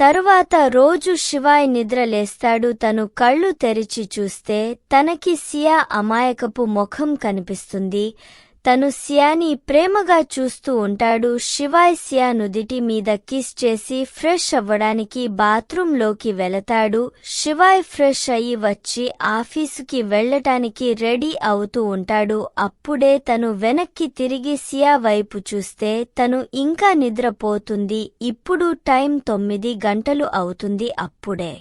తరువాత రోజు శివాయ్ నిద్రలేస్తాడు తను కళ్ళు తెరిచి చూస్తే తనకి సియా అమాయకపు ముఖం కనిపిస్తుంది. తను సియాని ప్రేమగా చూస్తూ ఉంటాడు. శివాయ్ సియా నుదిటి మీద కిస్ చేసి ఫ్రెష్ అవ్వడానికి బాత్రూంలోకి వెళతాడు. శివాయ్ ఫ్రెష్ అయ్యి వచ్చి ఆఫీసుకి వెళ్ళటానికి రెడీ అవుతూ ఉంటాడు. అప్పుడే తను వెనక్కి తిరిగి సియా వైపు చూస్తే తను ఇంకా నిద్రపోతుంది. ఇప్పుడు టైం తొమ్మిది గంటలు అవుతుంది అప్పుడే.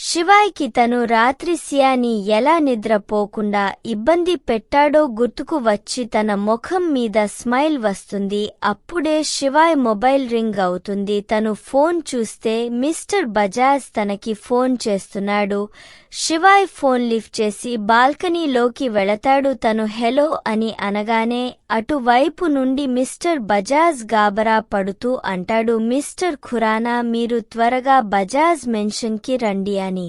శివాయ్కి తను రాత్రి సియాని ఎలా నిద్రపోకుండా ఇబ్బంది పెట్టాడో గుర్తుకు వచ్చి తన ముఖం మీద స్మైల్ వస్తుంది. అప్పుడే శివాయ్ మొబైల్ రింగ్ అవుతుంది. తను ఫోన్ చూస్తే మిస్టర్ బజాజ్ తనకి ఫోన్ చేస్తున్నాడు. శివాయ్ ఫోన్ లిఫ్ట్ చేసి బాల్కనీలోకి వెళతాడు. తను హెలో అని అనగానే అటువైపు నుండి మిస్టర్ బజాజ్ గాబరా పడుతూ అంటాడు మిస్టర్ ఖురానా మీరు త్వరగా బజాజ్ మెన్షన్కి రండి అని.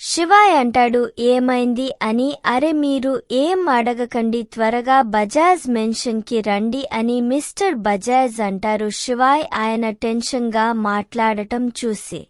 శివాయ్ అంటాడు ఏమైంది అని అరే మీరు ఏం అడగకండి త్వరగా బజాజ్ మెన్షన్కి రండి అని మిస్టర్ బజాజ్ అంటారు శివాయ్ ఆయన టెన్షన్గా మాట్లాడటం చూసి.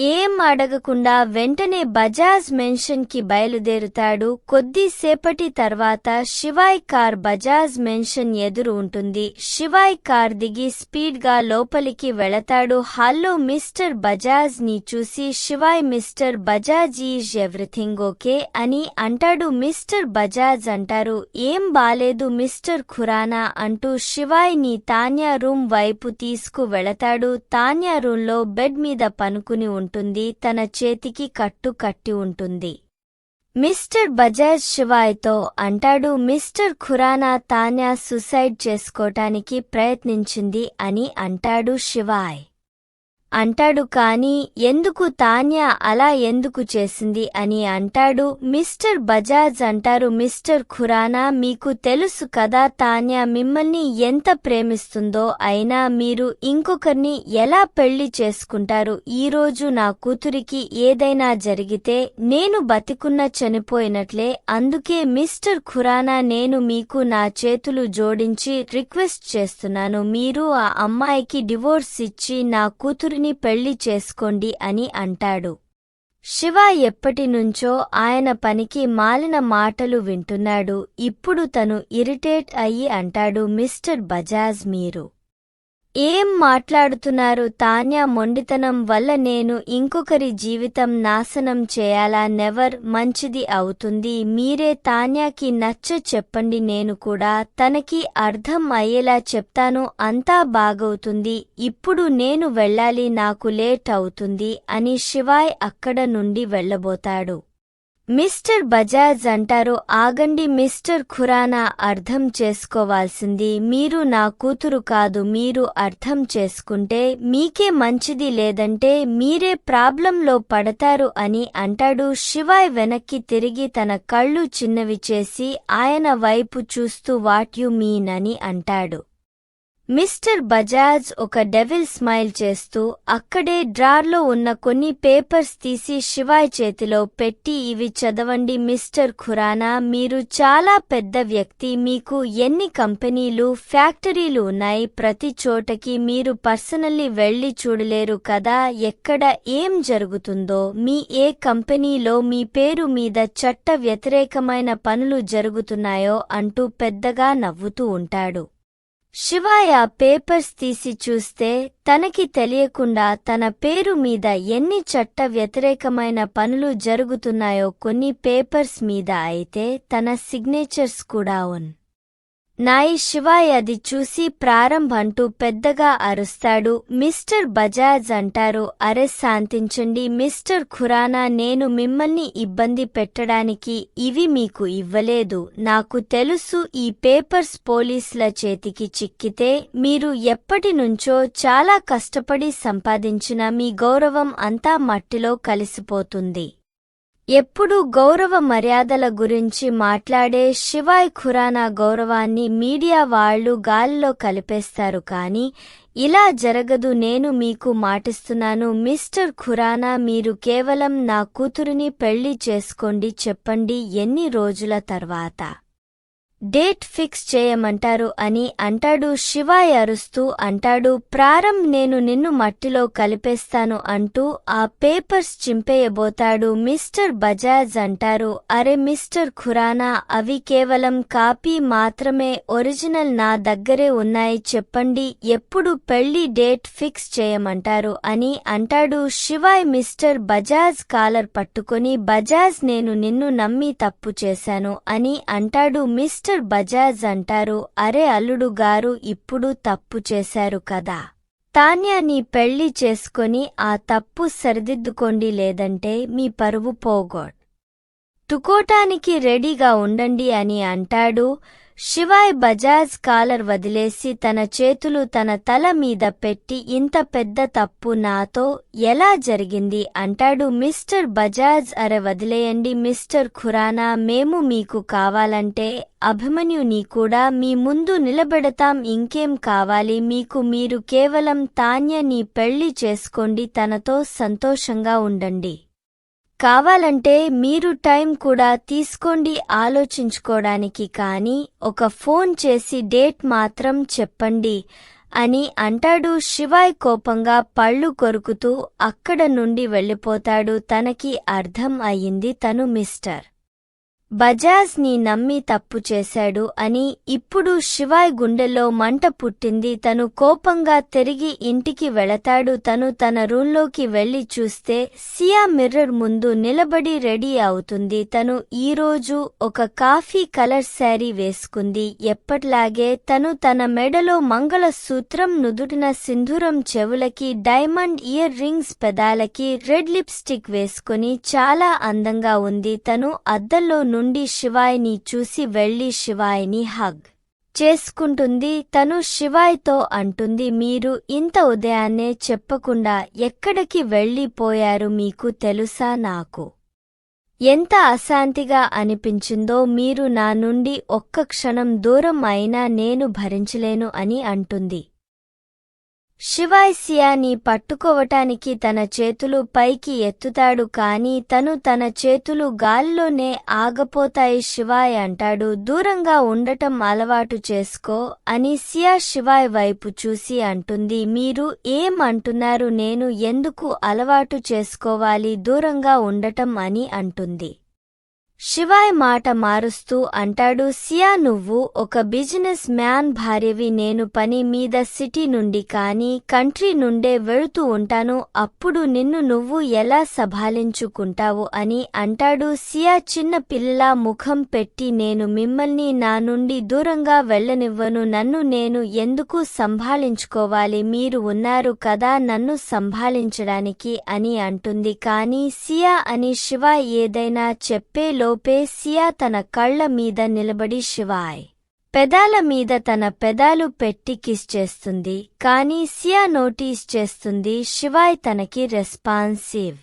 ఏం అడగకుండా వెంటనే బజాజ్ మెన్షన్కి బయలుదేరుతాడు కొద్దిసేపటి తర్వాత శివాయ్ కార్ బజాజ్ మెన్షన్ ఎదురు ఉంటుంది. శివాయ్ కార్ దిగి స్పీడ్గా లోపలికి వెళతాడు. హాల్లో మిస్టర్ బజాజ్ని చూసి Shivaay Mr Bajaj is everything okay అని అంటాడు. మిస్టర్ బజాజ్ అంటారు ఏం బాలేదు మిస్టర్ ఖురానా అంటూ శివాయ్ని తాన్యా రూమ్ వైపు తీసుకు వెళతాడు తాన్యా రూమ్లో బెడ్ మీద పనుకుని ఉంటుంది తన చేతికి కట్టు కట్టి ఉంటుంది. మిస్టర్ బజాజ్ శివాయ్తో అంటాడు మిస్టర్ ఖురానా తాన్యా సుసైడ్ చేసుకోటానికి ప్రయత్నించింది అని అంటాడు శివాయ్. అంటాడు కాని ఎందుకు తాన్యా అలా ఎందుకు చేసింది? అని అంటాడు మిస్టర్ బజాజ్ అంటారు మిస్టర్ ఖురానా మీకు తెలుసు కదా తాన్యా మిమ్మల్ని ఎంత ప్రేమిస్తుందో అయినా మీరు ఇంకొకరిని ఎలా పెళ్ళి చేసుకుంటారు? ఈరోజు నా కూతురికి ఏదైనా జరిగితే నేను బతికున్న చనిపోయినట్లే అందుకే మిస్టర్ ఖురానా నేను మీకు నా చేతులు జోడించి రిక్వెస్ట్ చేస్తున్నాను. మీరు ఆ అమ్మాయికి డివోర్స్ ఇచ్చి నా కూతురిని పెళ్ళి చేసుకోండి అని అంటాడు. శివ ఎప్పటినుంచో ఆయన పనికి మాలిన మాటలు వింటున్నాడు. ఇప్పుడు తను ఇరిటేట్ అయ్యి అంటాడు మిస్టర్ బజాజ్ మీరు ఏం మాట్లాడుతున్నారు? తాన్యా మొండితనం వల్ల నేను ఇంకొకరి జీవితం నాశనం చేయాలా? నెవర్ మంచిది అవుతుంది. మీరే తాన్యాకి నచ్చ చెప్పండి. నేను కూడా తనకి అర్థం అయ్యేలా చెప్తాను. అంతా బాగవుతుంది. ఇప్పుడు నేను వెళ్ళాలి. నాకు లేట్ అవుతుంది అని శివాయ్ అక్కడ నుండి వెళ్ళబోతాడు. మిస్టర్ బజాజ్ అంటారు ఆగండి మిస్టర్ ఖురానా అర్థం చేసుకోవాల్సింది. మీరు నా కూతురు కాదు మీరు అర్థం చేసుకుంటే మీకే మంచిది లేదంటే మీరే ప్రాబ్లంలో పడతారు అని అంటాడు. శివాయ్ వెనక్కి తిరిగి తన కళ్ళు చిన్నవి చేసి ఆయన వైపు చూస్తూ వాట్ యు మీన్ అని అంటాడు. మిస్టర్ బజాజ్ ఒక డెవిల్ స్మైల్ చేస్తూ అక్కడే డ్రార్లో ఉన్న కొన్ని పేపర్స్ తీసి శివాయ్ చేతిలో పెట్టి ఇవి చదవండి మిస్టర్ ఖురానా మీరు చాలా పెద్ద వ్యక్తి మీకు ఎన్ని కంపెనీలు ఫ్యాక్టరీలు ఉన్నాయి? ప్రతి చోటకి మీరు పర్సనల్లీ వెళ్ళి చూడలేరు కదా ఎక్కడ ఏం జరుగుతుందో మీ ఏ కంపెనీలో మీ పేరు మీద చట్ట వ్యతిరేకమైన పనులు జరుగుతున్నాయో అంటూ పెద్దగా నవ్వుతూ ఉంటాడు. శివాయ పేపర్స్ తీసి చూస్తే తనకి తెలియకుండా తన పేరు మీద ఎన్ని చట్ట వ్యతిరేకమైన పనులు జరుగుతున్నాయో కొన్ని పేపర్స్ మీద అయితే తన సిగ్నేచర్స్ కూడా ఉన్. నాయి శివాయ్ అది చూసి ప్రారంభంటూ పెద్దగా అరుస్తాడు. మిస్టర్ బజాజ్ అంటారు అరే శాంతించండి మిస్టర్ ఖురానా నేను మిమ్మల్ని ఇబ్బంది పెట్టడానికి ఇవి మీకు ఇవ్వలేదు. నాకు తెలుసు ఈ పేపర్స్ పోలీసుల చేతికి చిక్కితే మీరు ఎప్పటి నుంచో చాలా కష్టపడి సంపాదించిన మీ గౌరవం అంతా మట్టిలో కలిసిపోతుంది. ఎప్పుడూ గౌరవ మర్యాదల గురించి మాట్లాడే శివాయ్ ఖురానా గౌరవాన్ని మీడియా వాళ్ళు గాలిలో కలిపేస్తారు కాని ఇలా జరగదు నేను మీకు మాటిస్తున్నాను మిస్టర్ ఖురానా మీరు కేవలం నా కూతురిని పెళ్ళి చేసుకోండి చెప్పండి ఎన్ని రోజుల తర్వాత? డేట్ ఫిక్స్ చేయమంటారు అని అంటాడు శివాయ్ అరుస్తూ అంటాడు ప్రారం నేను నిన్ను మట్టిలో కలిపేస్తాను అంటూ ఆ పేపర్స్ చింపేయబోతాడు మిస్టర్ బజాజ్ అంటారు అరే మిస్టర్ ఖురానా అవి కేవలం కాపీ మాత్రమే ఒరిజినల్ నా దగ్గరే ఉన్నాయి చెప్పండి ఎప్పుడు పెళ్ళి డేట్ ఫిక్స్ చేయమంటారు అని అంటాడు శివాయ్ మిస్టర్ బజాజ్ కాలర్ పట్టుకొని బజాజ్ నేను నిన్ను నమ్మి తప్పు చేశాను అని అంటాడు మిస్టర్ బజాజ్ అంటారు అరే అల్లుడు గారు ఇప్పుడు తప్పు చేశారు కదా. తాన్యా నీ పెళ్ళి చేసుకొని ఆ తప్పు సరిదిద్దుకోండి లేదంటే మీ పరువు పోగొడ్. తుకోటానికి రెడీగా ఉండండి అని అంటాడు శివాయ్ బజాజ్ కాలర్ వదిలేసి తన చేతులు తన తల మీద పెట్టి ఇంత పెద్ద తప్పు నాతో ఎలా జరిగింది అంటాడు మిస్టర్ బజాజ్. అరె వదిలేయండి మిస్టర్ ఖురానా మేము మీకు కావాలంటే అభిమన్యుని కూడా మీ ముందు నిలబెడతాం ఇంకేం కావాలి? మీకు మీరు కేవలం తాన్యని పెళ్ళి చేసుకోండి తనతో సంతోషంగా ఉండండి. కావాలంటే మీరు టైం కూడా తీసుకోండి ఆలోచించుకోవడానికి కానీ ఒక ఫోన్ చేసి డేట్ మాత్రం చెప్పండి అని అంటాడు శివాయ్ కోపంగా పళ్ళు కొరుకుతూ అక్కడ నుండి వెళ్ళిపోతాడు తనకి అర్థం అయింది తను మిస్టర్. బజాజ్ని నమ్మి తప్పు చేశాడు అని ఇప్పుడు శివాయ్ గుండెలో మంట పుట్టింది. తను కోపంగా తిరిగి ఇంటికి వెళతాడు. తను తన రూంలోకి వెళ్ళి చూస్తే సియా మిర్రర్ ముందు నిలబడి రెడీ అవుతుంది. తను ఈరోజు ఒక కాఫీ కలర్ శారీ వేసుకుంది. ఎప్పట్లాగే తను తన మెడలో మంగళ సూత్రం నుదుటిన సింధూరం చెవులకి డైమండ్ ఇయర్ రింగ్స్ పెదాలకి రెడ్ లిప్స్టిక్ వేసుకుని చాలా అందంగా ఉంది. తను అద్దంలో నుండి శివాయ్ని చూసి వెళ్ళి శివాయ్ని హగ్ చేసుకుంటుంది. తను శివాయ్తో అంటుంది మీరు ఇంత ఉదయాన్నే చెప్పకుండా ఎక్కడికి వెళ్ళిపోయారు మీకు తెలుసా నాకు? ఎంత అశాంతిగా అనిపించిందో మీరు నా నుండి ఒక్క క్షణం దూరం అయినా నేను భరించలేను అని అంటుంది. శివాయ్ సియాని పట్టుకోవటానికి తన చేతులు పైకి ఎత్తుతాడు కాని తను తన చేతులు గాల్లోనే ఆగపోతాయి శివాయ్ అంటాడు. దూరంగా ఉండటం అలవాటు చేసుకో అని సియా శివాయ్ వైపు చూసి అంటుంది. మీరు ఏం అంటున్నారు? నేను ఎందుకు అలవాటు చేసుకోవాలి? దూరంగా ఉండటం అని అంటుంది. శివాయ్ మాట మారుస్తూ అంటాడు సియా నువ్వు ఒక బిజినెస్ మ్యాన్ భార్యవి. నేను పని మీద సిటీ నుండి కానీ కంట్రీ నుండే వెళుతూ ఉంటాను. అప్పుడు నిన్ను నువ్వు ఎలా సభాలించుకుంటావు? అని అంటాడు. సియా చిన్న పిల్లలా ముఖం పెట్టి నేను మిమ్మల్ని నా నుండి దూరంగా వెళ్ళనివ్వను. నన్ను నేను ఎందుకు సంభాళించుకోవాలి మీరు ఉన్నారు కదా నన్ను సంభాళించడానికి అని అంటుంది. కానీ సియా అని శివ ఏదైనా చెప్పేలో లోపే సియా తన కళ్ళ మీద నిలబడి శివాయ్. పెదాల మీద తన పెదాలు పెట్టి కిస్ చేస్తుంది కాని సియా నోటీస్ చేస్తుంది శివాయ్ తనకి రెస్పాన్సివ్.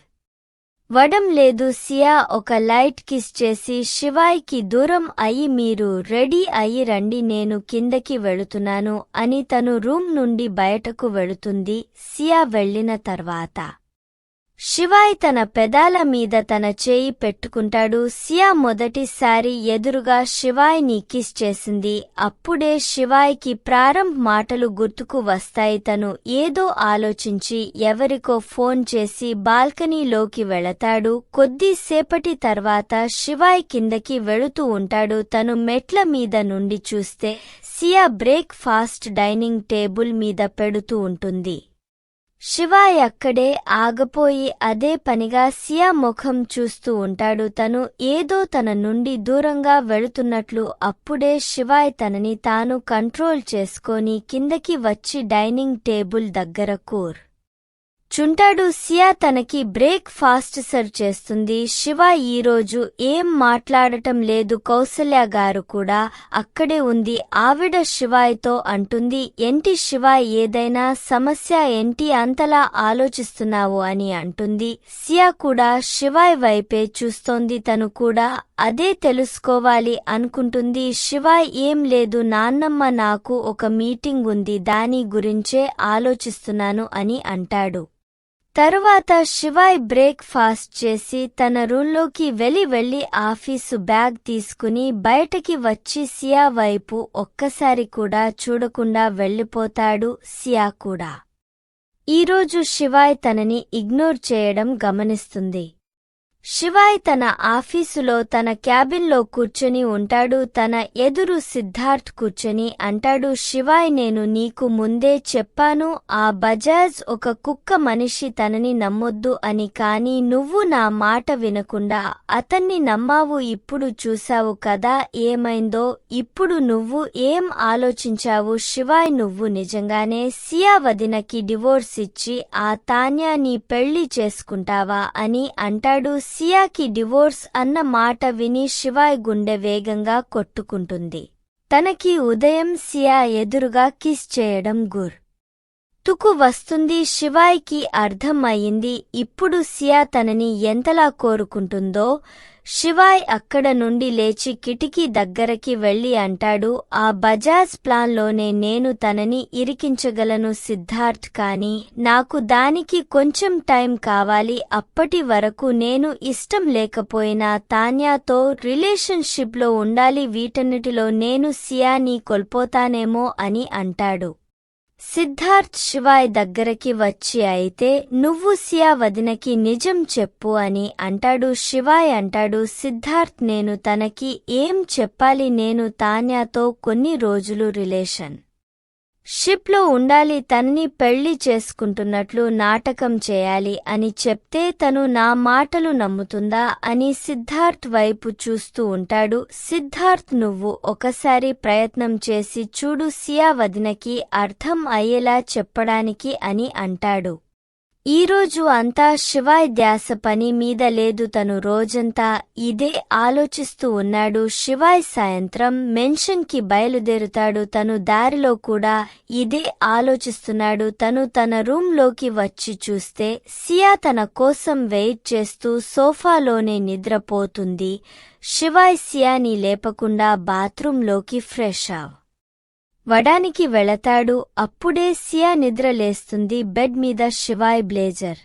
వడం లేదు సియా ఒక లైట్ కిస్ చేసి శివాయ్కి దూరం అయి మీరు రెడీ అయి రండి నేను కిందకి వెళుతున్నాను అని తను రూమ్ నుండి బయటకు వెళుతుంది సియా వెళ్ళిన తర్వాత. శివాయ్ తన పెదాల మీద తన చేయి పెట్టుకుంటాడు. సియా మొదటిసారి ఎదురుగా శివాయ్ని కిస్ చేసింది. అప్పుడే శివాయ్కి ప్రారంభ మాటలు గుర్తుకు వస్తాయి. తను ఏదో ఆలోచించి ఎవరికో ఫోన్ చేసి బాల్కనీలోకి వెళతాడు. కొద్దిసేపటి తర్వాత శివాయ్ కిందకి వెళుతూ ఉంటాడు. తను మెట్ల మీద నుండి చూస్తే Siya breakfast dining table మీద పెడుతూ ఉంటుంది. శివాయ్ అక్కడే ఆగపోయి అదే పనిగా సియా ముఖం చూస్తూ ఉంటాడు. తను ఏదో తన నుండి దూరంగా వెళుతున్నట్లు అప్పుడే శివాయ్ తనని తాను కంట్రోల్ చేసుకొని కిందకి వచ్చి డైనింగ్ టేబుల్ దగ్గర కూర్. చుంటాడు సియా తనకి బ్రేక్ ఫాస్ట్ సర్వ్ చేస్తుంది. శివ ఈరోజు ఏం మాట్లాడటం లేదు. కౌసల్య గారు కూడా అక్కడే ఉంది. ఆవిడ శివాయ్తో అంటుంది ఏంటి శివ ఏదైనా సమస్య ఏంటి? అంతలా ఆలోచిస్తున్నావు? అని అంటుంది. సియా కూడా శివాయ్ వైపే చూస్తోంది. తను కూడా అదే తెలుసుకోవాలి అనుకుంటుంది. శివాయ్ ఏం లేదు. నాన్నమ్మ నాకు ఒక మీటింగ్ ఉంది. దాని గురించే ఆలోచిస్తున్నాను అని అంటాడు. తరువాత శివాయ్ బ్రేక్ ఫాస్ట్ చేసి తన రూంలోకి వెళ్ళి వెళ్ళి ఆఫీసు బ్యాగ్ తీసుకుని బయటకి వచ్చి సియా వైపు ఒక్కసారి కూడా చూడకుండా వెళ్ళిపోతాడు సియా కూడా. ఈరోజు శివాయ్ తనని ఇగ్నోర్ చేయడం గమనిస్తుంది. శివాయ్ తన ఆఫీసులో తన క్యాబిన్లో కూర్చొని ఉంటాడు తన ఎదురు సిద్ధార్థ్ కూర్చొని అంటాడు శివాయ్ నేను నీకు ముందే చెప్పాను ఆ బజాజ్ ఒక కుక్క మనిషి తనని నమ్మొద్దు అని కాని నువ్వు నా మాట వినకుండా అతన్ని నమ్మావు ఇప్పుడు చూశావు కదా ఏమైందో ఇప్పుడు నువ్వు ఏం ఆలోచించావు శివాయ్ నువ్వు నిజంగానే సియా వదినకి డివోర్స్ ఇచ్చి ఆ తాన్యాని పెళ్ళి చేసుకుంటావా అని అంటాడు సియాకి డివోర్స్ అన్న మాట విని శివాయ్ గుండె వేగంగా కొట్టుకుంటుంది. తనకి ఉదయం సియా ఎదురుగా కిస్ చేయడం గుర్. తుకు వస్తుంది శివాయ్కి అర్థం అయింది ఇప్పుడు సియా తనని ఎంతలా కోరుకుంటుందో శివాయ్ అక్కడ నుండి లేచి కిటికీ దగ్గరకి వెళ్ళి అంటాడు ఆ బజాజ్ ప్లాన్లోనే నేను తనని ఇరికించగలను సిద్ధార్థ్ కాని నాకు దానికి కొంచెం టైం కావాలి అప్పటి వరకు నేను ఇష్టం లేకపోయినా తాన్యాతో రిలేషన్షిప్లో ఉండాలి వీటన్నిటిలో నేను సియాని కోల్పోతానేమో అని అంటాడు. సిద్ధార్థ్ శివాయ్ దగ్గరకి వచ్చి అయితే నువ్వు సియా వదినకి నిజం చెప్పు అని అంటాడు శివాయ్ అంటాడు సిద్ధార్థ్. నేను తనకి ఏం చెప్పాలి? నేను తాన్యాతో కొన్ని రోజులు రిలేషన్ షిప్లో ఉండాలి తనని పెళ్ళి చేసుకుంటున్నట్లు నాటకం చేయాలి అని చెప్తే తను నా మాటలు నమ్ముతుందా అని సిద్ధార్థ్ వైపు చూస్తూ ఉంటాడు. సిద్ధార్థ్ నువ్వు ఒకసారి ప్రయత్నం చేసి చూడు సియా వదినకి అర్థం అయ్యేలా చెప్పడానికి అని అంటాడు. ఈరోజు అంతా శివాయ్ ధ్యాస పని మీద లేదు తను రోజంతా ఇదే ఆలోచిస్తూ ఉన్నాడు. శివాయ్ సాయంత్రం మెన్షన్కి బయలుదేరుతాడు. తను దారిలో కూడా ఇదే ఆలోచిస్తున్నాడు. తను తన రూంలోకి వచ్చి చూస్తే సియా తన కోసం వెయిట్ చేస్తూ సోఫాలోనే నిద్రపోతుంది. శివాయ్ సియాని లేపకుండా బాత్రూంలోకి ఫ్రెష్ అవ్ వడానికి వెళతాడు. అప్పుడే సియా నిద్రలేస్తుంది బెడ్ మీద శివాయ్ బ్లేజర్.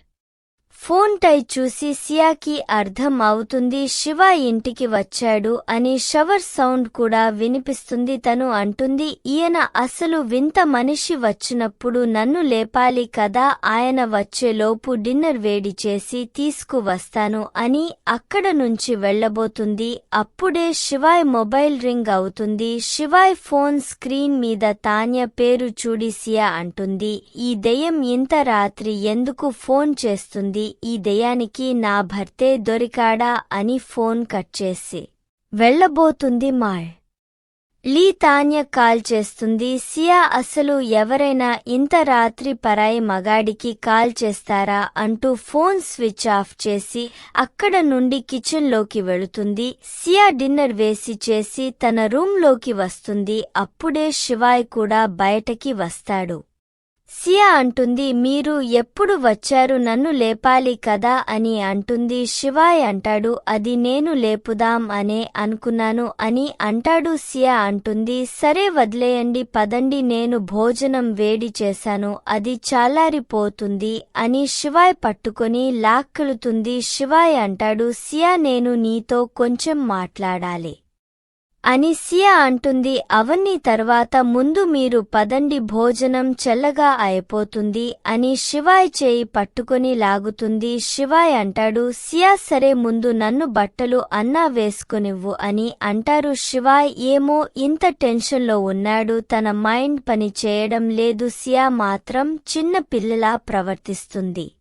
ఫోన్ టై చూసి సియాకి అర్థం అవుతుంది శివ ఇంటికి వచ్చాడు అని షవర్ సౌండ్ కూడా వినిపిస్తుంది తను అంటుంది ఈయన అసలు వింత మనిషి వచ్చినప్పుడు నన్ను లేపాలి కదా ఆయన వచ్చేలోపు డిన్నర్ వేడి చేసి తీసుకువస్తాను అని అక్కడ నుంచి వెళ్ళబోతుంది అప్పుడే శివాయ్ మొబైల్ రింగ్ అవుతుంది శివాయ్ ఫోన్ స్క్రీన్ మీద తాన్య పేరు చూడి సియా అంటుంది ఈ దెయ్యం ఇంత రాత్రి ఎందుకు ఫోన్ చేస్తుంది ఈ దెయ్యానికి నా భర్తే దొరికాడా అని ఫోన్ కట్ చేసి. వెళ్ళబోతుంది మాయ్ లీ తాన్య కాల్ చేస్తుంది. సియా అసలు ఎవరైనా ఇంత రాత్రి పరాయి మగాడికి కాల్ చేస్తారా అంటూ ఫోన్ స్విచ్ ఆఫ్ చేసి అక్కడ నుండి కిచెన్లోకి వెళుతుంది. సియా డిన్నర్ వేసి చేసి తన రూంలోకి వస్తుంది. అప్పుడే శివాయ్ కూడా బయటకి వస్తాడు. సియా అంటుంది మీరు ఎప్పుడు వచ్చారు? నన్ను లేపాలి కదా అని అంటుంది శివాయ్ అంటాడు అది నేను లేపుదాం అనే అనుకున్నాను అని అంటాడు సియా అంటుంది సరే వదిలేయండి పదండి నేను భోజనం వేడి చేశాను అది చాలారిపోతుంది అని శివాయ్ పట్టుకొని లాక్కులుతుంది. శివాయ్ అంటాడు సియా నేను నీతో కొంచెం మాట్లాడాలి. అని సియా అంటుంది అవన్నీ తర్వాత ముందు మీరు పదండి భోజనం చల్లగా అయిపోతుంది అని శివాయ్ చేయి పట్టుకొని లాగుతుంది. శివాయ్ అంటాడు సియా సరే ముందు నన్ను బట్టలు అన్నా వేసుకునివ్వు అని అంటారు శివాయ్. ఏమో ఇంత టెన్షన్లో ఉన్నాడు తన మైండ్ పని చేయడం లేదు. సియా మాత్రం చిన్న పిల్లలా ప్రవర్తిస్తుంది.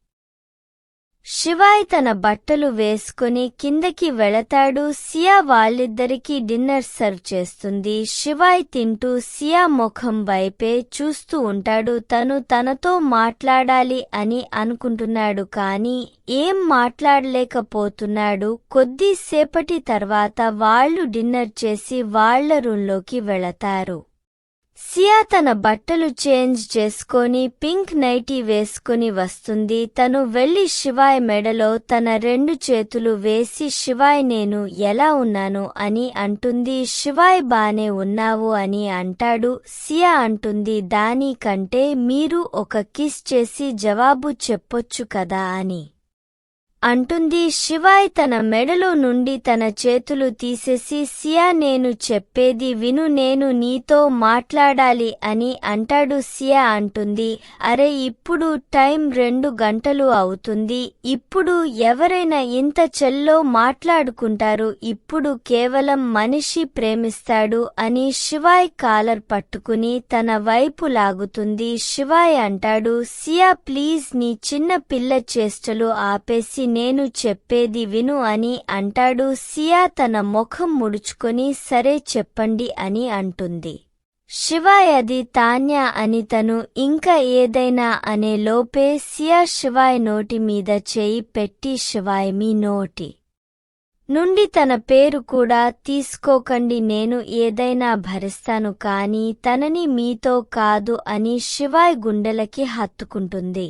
శివాయ్ తన బట్టలు వేసుకుని కిందకి వెళతాడు. సియా వాళ్ళిద్దరికీ డిన్నర్ సర్వ్ చేస్తుంది. శివాయ్ తింటూ సియా ముఖం వైపే చూస్తూ ఉంటాడు. తను తనతో మాట్లాడాలి అని అనుకుంటున్నాడు కాని ఏం మాట్లాడలేకపోతున్నాడు. కొద్దిసేపటి తర్వాత వాళ్ళు డిన్నర్ చేసి వాళ్ళ రూంలోకి వెళతారు. సియా తన బట్టలు చేంజ్ చేసుకొని పింక్ నైటీ వేసుకుని వస్తుంది. తను వెళ్ళి శివాయ్ మెడలో తన రెండు చేతులు వేసి శివాయ్ నేను ఎలా ఉన్నాను? అని అంటుంది. శివాయ్ బానే ఉన్నావు అని అంటాడు. సియా అంటుంది. దాని కంటే మీరు ఒక కిస్ చేసి జవాబు చెప్పొచ్చు కదా అని. అంటుంది శివాయ్ తన మెడలో నుండి తన చేతులు తీసేసి సియా నేను చెప్పేది విను నేను నీతో మాట్లాడాలి అని అంటాడు సియా అంటుంది. అరే ఇప్పుడు టైం రెండు గంటలు అవుతుంది. ఇప్పుడు ఎవరైనా ఇంత చెల్లో మాట్లాడుకుంటారు ఇప్పుడు కేవలం మనిషి ప్రేమిస్తాడు అని శివాయ్ కాలర్ పట్టుకుని తన వైపు లాగుతుంది. శివాయ్ అంటాడు సియా ప్లీజ్ నీ చిన్న పిల్ల చేష్టలు ఆపేసి నేను చెప్పేది విను అని అంటాడు. సియా తన ముఖం ముడుచుకొని సరే చెప్పండి అని అంటుంది. శివాయ్ అది తాన్యా అని తను ఇంకా ఏదైనా అనే లోపే సియా శివాయ్ నోటి మీద చేయి పెట్టి శివాయ్ మీ నోటి నుండి తన పేరు కూడా తీసుకోకండి నేను ఏదైనా భరిస్తాను కాని తనని మీతో కాదు అని శివాయ్ గుండెలకి హత్తుకుంటుంది.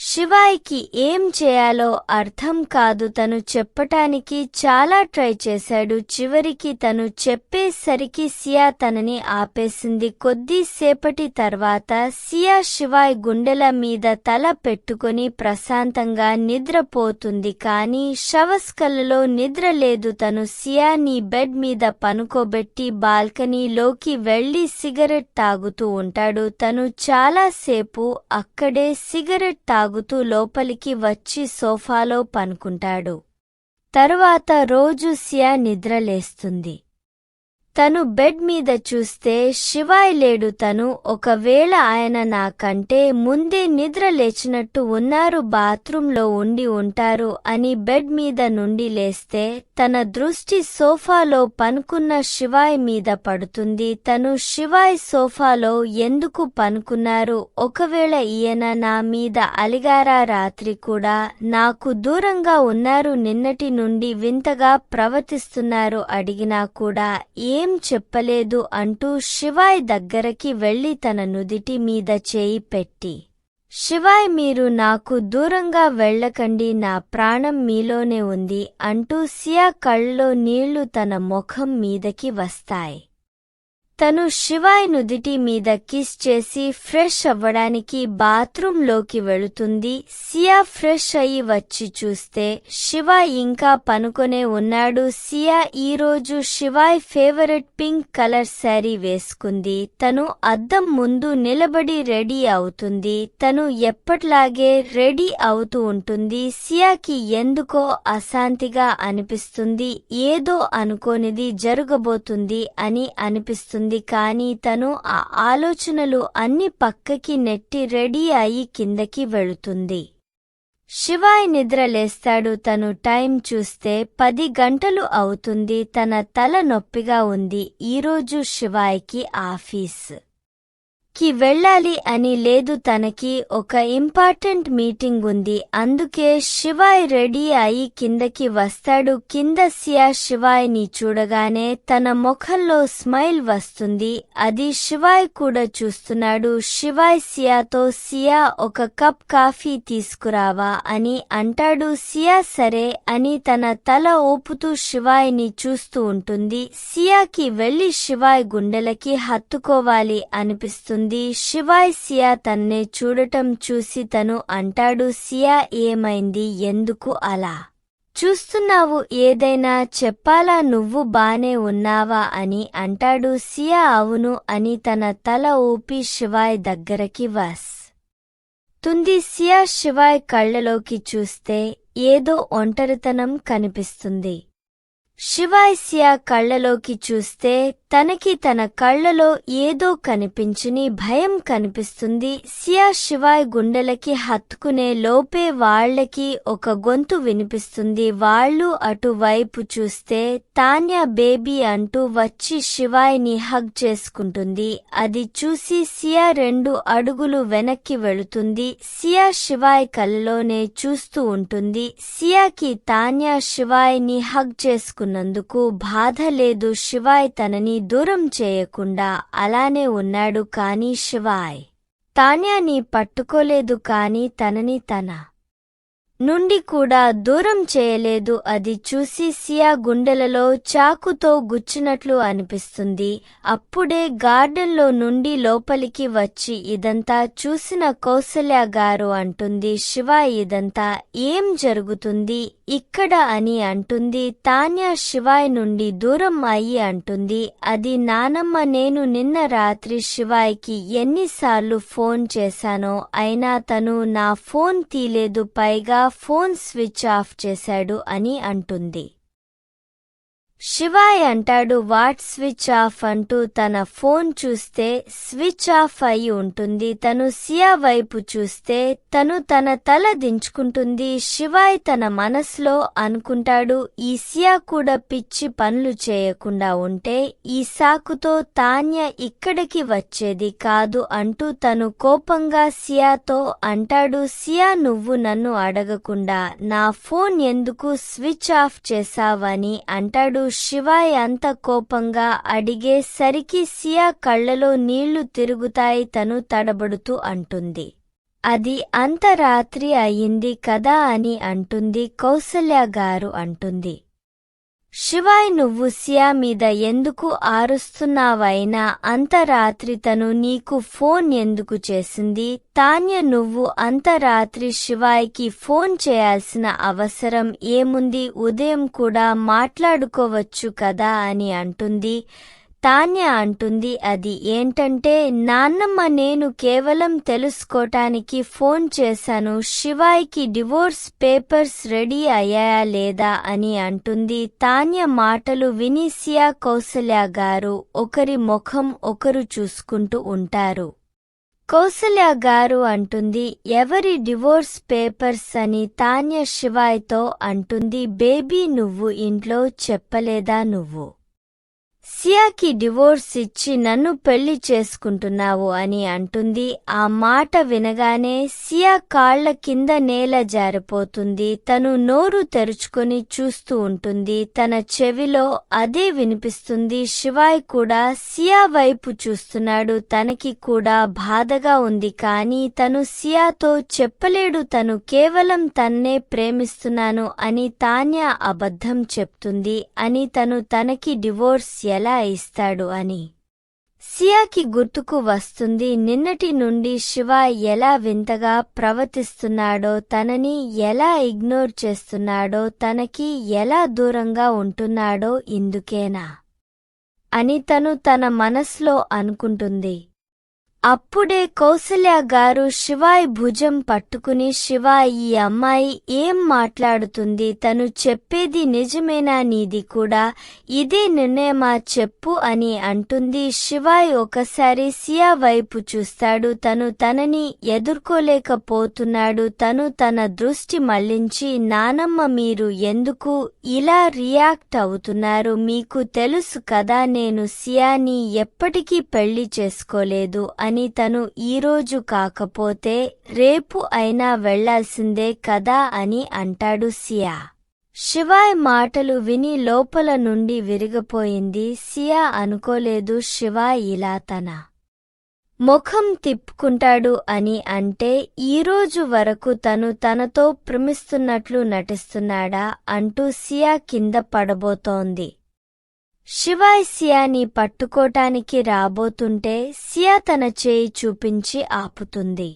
శివాయ్కి ఏం చేయాలో అర్థం కాదు. తను చెప్పటానికి చాలా ట్రై చేశాడు. చివరికి తను చెప్పేసరికి సియా తనని ఆపేసింది. కొద్దిసేపటి తర్వాత సియా శివాయ్ గుండెల మీద తల పెట్టుకుని ప్రశాంతంగా నిద్రపోతుంది. కానీ శవస్కలలో నిద్ర లేదు. తను సియాని బెడ్ మీద పనుకోబెట్టి బాల్కనీలోకి వెళ్ళి సిగరెట్ తాగుతూ ఉంటాడు. తను చాలాసేపు అక్కడే సిగరెట్ తాగుతూ లోపలికి వచ్చి సోఫాలో పనుకుంటాడు. తరువాత రోజు సియా నిద్రలేస్తుంది. తను బెడ్ మీద చూస్తే శివాయ్ లేడు తను. ఒకవేళ ఆయన నాకంటే ముందే నిద్ర లేచినట్టు ఉన్నారు బాత్రూంలో ఉండి ఉంటారు అని బెడ్ మీద నుండి లేస్తే తన దృష్టి సోఫాలో పనుకున్న శివాయ్ మీద పడుతుంది. తను శివాయ్ సోఫాలో ఎందుకు పనుకున్నారు? ఒకవేళ ఈయన నా మీద అలిగారా? రాత్రి కూడా నాకు దూరంగా ఉన్నారు. నిన్నటి నుండి వింతగా ప్రవర్తిస్తున్నారు. అడిగినా కూడా ఏం చెప్పలేదు అంటూ శివాయ్ దగ్గరకి వెళ్ళి తన నుదిటి మీద చేయి పెట్టి శివాయ్ మీరు నాకు దూరంగా వెళ్ళకండి నా ప్రాణం మీలోనే ఉంది అంటూ సియా కళ్ళలో నీళ్ళు తన ముఖం మీదకి వస్తాయి. తను శివాయ్ నుదిటి మీద కిస్ చేసి ఫ్రెష్ అవ్వడానికి బాత్రూంలోకి వెళుతుంది. సియా ఫ్రెష్ అయి వచ్చి చూస్తే శివాయ్ ఇంకా పనుకొనే ఉన్నాడు. సియా ఈరోజు Shivaay favourite pink colour sari వేసుకుంది. తను అద్దం ముందు నిలబడి రెడీ అవుతుంది. తను ఎప్పట్లాగే రెడీ అవుతూ ఉంటుంది. సియాకి ఎందుకో అశాంతిగా అనిపిస్తుంది. ఏదో అనుకోనిది జరగబోతుంది అని అనిపిస్తుంది. కాని తను ఆ ఆలోచనలు అన్ని పక్కకి నెట్టి రెడీ అయి కిందకి వెళుతుంది. శివాయ్ నిద్రలేస్తాడు తను టైం చూస్తే పది గంటలు అవుతుంది. తన తల నొప్పిగా ఉంది. ఈరోజు శివాయ్కి ఆఫీస్. కి వెళ్ళాలి అని లేదు తనకి ఒక ఇంపార్టెంట్ మీటింగ్ ఉంది. అందుకే శివాయ్ రెడీ అయి కిందకి వస్తాడు. కింద సియా శివాయ్ని చూడగానే తన ముఖంలో స్మైల్ వస్తుంది. అది శివాయ్ కూడా చూస్తున్నాడు. శివాయ్ సియాతో సియా ఒక కప్ కాఫీ తీసుకురావా అని అంటాడు. సియా సరే అని తన తల ఊపుతూ శివాయ్ని చూస్తూ ఉంటుంది. సియాకి వెళ్ళి శివాయ్ గుండెలకి హత్తుకోవాలి అనిపిస్తుంది. శివాయ్ సియా తన్నే చూడటం చూసి తను అంటాడు సియా ఏమైంది? ఎందుకు అలా? చూస్తున్నావు ఏదైనా చెప్పాలా? నువ్వు బానే ఉన్నావా? అని అంటాడు. సియా అవును అని తన తల ఊపి శివాయ్ దగ్గరకి వస్. తుంది సియా శివాయ్ కళ్ళలోకి చూస్తే ఏదో ఒంటరితనం కనిపిస్తుంది. శివాయ్ సియా కళ్ళలోకి చూస్తే తనకి తన కళ్ళలో ఏదో కనిపించుని భయం కనిపిస్తుంది. సియా శివాయ్ గుండెలకి హత్తుకునే లోపే వాళ్ళకి ఒక గొంతు వినిపిస్తుంది. వాళ్ళు అటువైపు చూస్తే తాన్యా బేబీ అంటూ వచ్చి శివాయ్ని హగ్ చేసుకుంటుంది. అది చూసి సియా రెండు అడుగులు వెనక్కి వెళుతుంది. సియా శివాయ్ కళ్ళలోనే చూస్తూ ఉంటుంది. సియాకి తాన్యా శివాయ్ని హగ్ చేసుకున్నందుకు బాధ లేదు. శివాయ్ తనని దూరం చేయకుండా అలానే ఉన్నాడు కాని శివాయ్. తాన్యాని పట్టుకోలేదు కాని తనని తన నుండి కూడా దూరం చేయలేదు. అది చూసి సియా గుండెలలో చాకుతో గుచ్చినట్లు అనిపిస్తుంది. అప్పుడే గార్డెన్లో నుండి లోపలికి వచ్చి ఇదంతా చూసిన కౌసల్య గారు అంటుంది శివ ఇదంతా ఏం జరుగుతుంది? ఇక్కడ అని అంటుంది తాన్య శివాయ్ నుండి దూరం అయ్యి అంటుంది అది నానమ్మ నేను నిన్న రాత్రి శివాయ్కి ఎన్నిసార్లు ఫోన్ చేశానో అయినా తను నా ఫోన్ తీలేదు పైగా ఫోన్ స్విచ్ ఆఫ్ చేశాడు అని అంటుంది. శివాయ్ అంటాడు వాట్ స్విచ్ ఆఫ్ అంటూ తన ఫోన్ చూస్తే స్విచ్ ఆఫ్ అయి ఉంటుంది. తను సియా వైపు చూస్తే తను తన తల దించుకుంటుంది. శివాయ్ తన మనసులో అనుకుంటాడు ఈ సియా కూడా పిచ్చి పనులు చేయకుండా ఉంటే ఈ సాకుతో తాన్య ఇక్కడికి వచ్చేది కాదు అంటూ తను కోపంగా సియాతో అంటాడు సియా నువ్వు నన్ను అడగకుండా నా ఫోన్ ఎందుకు స్విచ్ ఆఫ్ చేశావని అంటాడు శివాయ్ అంత కోపంగా అడిగేసరికి సియా కళ్ళలో నీళ్ళు తిరుగుతాయి తను తడబడుతూ అంటుంది. అది అంత రాత్రి అయింది కదా అని అంటుంది కౌసల్య గారు అంటుంది. శివాయ్ నువ్వు సియా మీద ఎందుకు ఆరుస్తున్నావైనా అంతరాత్రి తను నీకు ఫోన్ ఎందుకు చేసింది? తాన్య నువ్వు అంతరాత్రి శివాయ్కి ఫోన్ చేయాల్సిన అవసరం ఏముంది? ఉదయం కూడా మాట్లాడుకోవచ్చు కదా అని అంటుంది. తాన్య అంటుంది అది ఏంటంటే నాన్నమ్మ నేను కేవలం తెలుసుకోటానికి ఫోన్ చేశాను శివాయికి డివోర్స్ పేపర్స్ రెడీ అయ్యాయా లేదా అని అంటుంది. తాన్య మాటలు విని సియా కౌసల్య గారు ఒకరి ముఖం ఒకరు చూసుకుంటూ ఉంటారు. కౌసల్య గారు అంటుంది ఎవరి డివోర్స్ పేపర్స్ అని తాన్య శివాయ్తో అంటుంది బేబీ నువ్వు ఇంట్లో చెప్పలేదా నువ్వు? సియాకి డివోర్స్ ఇచ్చి నన్ను పెళ్ళి చేసుకుంటున్నావు అని అంటుంది. ఆ మాట వినగానే సియా కాళ్ళ కింద నేల జారిపోతుంది. తను నోరు తెరుచుకొని చూస్తూ ఉంటుంది. తన చెవిలో అదే వినిపిస్తుంది. శివాయ్ కూడా సియా వైపు చూస్తున్నాడు. తనకి కూడా బాధగా ఉంది. కానీ తను సియాతో చెప్పలేడు. తను కేవలం తన్నే ప్రేమిస్తున్నాను అని తాన్యా అబద్ధం చెప్తుంది అని తను తనకి డివోర్స్ ఎలా ఇస్తాడు అని. సియాకి గుర్తుకు వస్తుంది నిన్నటి నుండి శివ ఎలా వింతగా ప్రవర్తిస్తున్నాడో తనని ఎలా ఇగ్నోర్ చేస్తున్నాడో తనకి ఎలా దూరంగా ఉంటున్నాడో ఇందుకేనా? అని తను తన మనస్లో అనుకుంటుంది. అప్పుడే కౌసల్య గారు శివాయ్ భుజం పట్టుకుని శివాయ్ ఈ అమ్మాయి ఏం మాట్లాడుతుంది? తను చెప్పేది నిజమేనా నీది కూడా? ఇదే నిర్ణయమా చెప్పు అని అంటుంది శివాయ్. ఒకసారి సియా వైపు చూస్తాడు. తను తనని ఎదుర్కోలేకపోతున్నాడు. తను తన దృష్టి మళ్ళించి నానమ్మ మీరు ఎందుకు ఇలా రియాక్ట్ అవుతున్నారు? మీకు తెలుసు కదా నేను సియాని ఎప్పటికీ పెళ్ళి చేసుకోలేదు అని తను ఈరోజు కాకపోతే రేపు అయినా వెళ్ళాల్సిందే కదా అని అంటాడు సియా. శివాయ్ మాటలు విని లోపల నుండి విరిగిపోయింది. సియా అనుకోలేదు శివాయ్ ఇలా తన ముఖం తిప్పుకుంటాడు అని అంటే ఈరోజు వరకు తను తనతో ప్రేమిస్తున్నట్లు నటిస్తున్నాడా అంటూ సియా కింద పడబోతోంది. శివ సియాని పట్టుకోటానికి రాబోతుంటే సియా తన చేయి చూపించి ఆపుతుంది.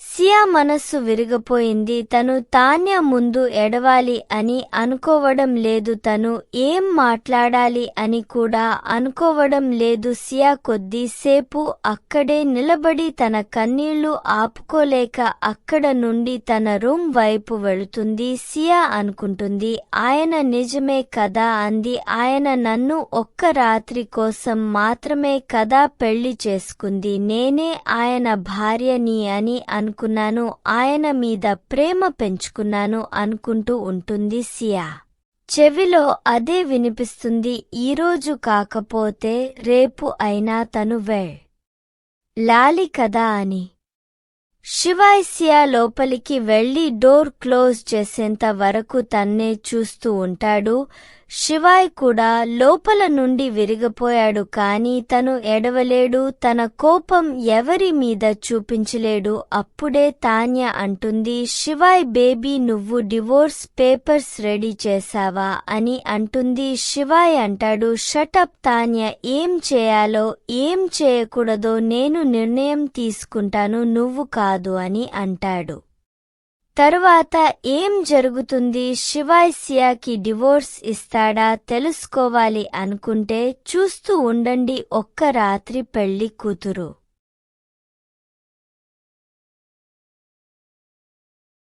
సియా మనస్సు విరిగిపోయింది. తను తాన్య ముందు ఎడవాలి అని అనుకోవడం లేదు. తను ఏం మాట్లాడాలి అని కూడా అనుకోవడం లేదు. సియా కొద్దిసేపు అక్కడే నిలబడి తన కన్నీళ్ళు ఆపుకోలేక అక్కడ నుండి తన రూమ్ వైపు వెళుతుంది. సియా అనుకుంటుంది ఆయన నిజమే కదా అంది. ఆయన నన్ను ఒక్క రాత్రి కోసం మాత్రమే కదా పెళ్ళి చేసుకుంది. నేనే ఆయన భార్యని అని అనుకున్నాను ఆయన మీద ప్రేమ పెంచుకున్నాను అనుకుంటూ ఉంటుంది సియా. చెవిలో అదే వినిపిస్తుంది ఈరోజు కాకపోతే రేపు అయినా తను వెళ్ లాలి కదా అని. శివాయ్ సియా లోపలికి వెళ్ళి డోర్ క్లోజ్ చేసేంత వరకు తన్నే చూస్తూ ఉంటాడు. శివాయ్ కూడా లోపల నుండి విరిగిపోయాడు కాని తను ఎడవలేడు తన కోపం ఎవరి మీద చూపించలేడు. అప్పుడే తాన్య అంటుంది శివాయ్ బేబీ నువ్వు డివోర్స్ పేపర్స్ రెడీ చేశావా? అని అంటుంది శివాయ్ అంటాడు షటప్ తాన్య ఏం చేయాలో ఏం చేయకూడదో నేను నిర్ణయం తీసుకుంటాను నువ్వు కాదు అని అంటాడు. తరువాత ఏం జరుగుతుంది? శివాయ్ సియాకి డివోర్స్ ఇస్తాడా? తెలుసుకోవాలి అనుకుంటే చూస్తూ ఉండండి ఒక్క రాత్రి పెళ్ళి కూతురు.